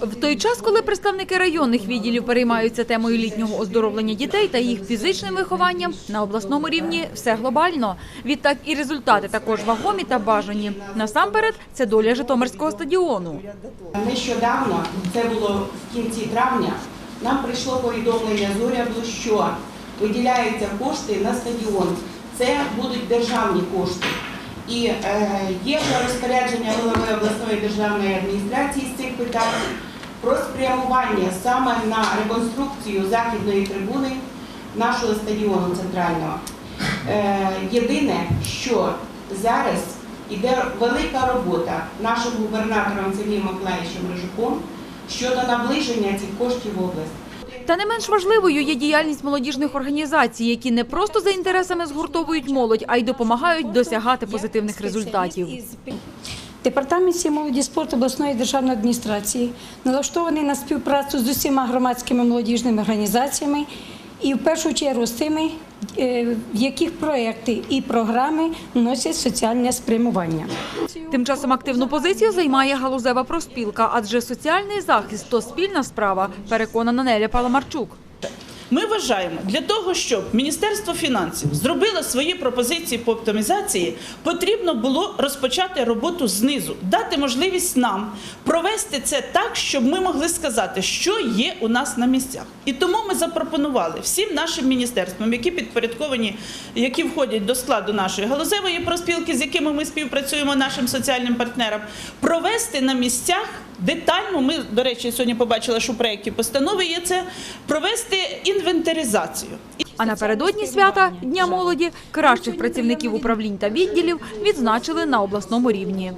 В той час, коли представники районних відділів переймаються темою літнього оздоровлення дітей та їх фізичним вихованням, на обласному рівні все глобально. Відтак і результати також вагомі та бажані. Насамперед, це доля Житомирського стадіону. Нещодавно, це було в кінці травня, нам прийшло повідомлення з уряду, що виділяються кошти на стадіон. Це будуть державні кошти. І е, є розпорядження голови обласної державної адміністрації з цих питань про спрямування саме на реконструкцію західної трибуни нашого стадіону центрального. Е, єдине, що зараз іде велика робота нашим губернатором Сергієм Миколаївичем Рижуком щодо наближення цих коштів в область. Та не менш важливою є діяльність молодіжних організацій, які не просто за інтересами згуртовують молодь, а й допомагають досягати позитивних результатів. Департамент сім'ї, спорту обласної державної адміністрації налаштований на співпрацю з усіма громадськими молодіжними організаціями і в першу чергу з тими, е, в яких проекти і програми носять соціальне спрямування. Тим часом активну позицію займає галузева проспілка, адже соціальний захист то спільна справа, переконана Неля Паламарчук. Ми вважаємо, для того, щоб Міністерство фінансів зробило свої пропозиції по оптимізації, потрібно було розпочати роботу знизу, дати можливість нам провести це так, щоб ми могли сказати, що є у нас на місцях. І тому ми запропонували всім нашим міністерствам, які підпорядковані, які входять до складу нашої галузевої проспілки, з якими ми співпрацюємо нашим соціальним партнерам, провести на місцях детально. Ми, до речі, сьогодні побачили, що в проєкті постанови є це провести інвентаризацію. А напередодні свята Дня молоді кращих працівників управлінь та відділів відзначили на обласному рівні.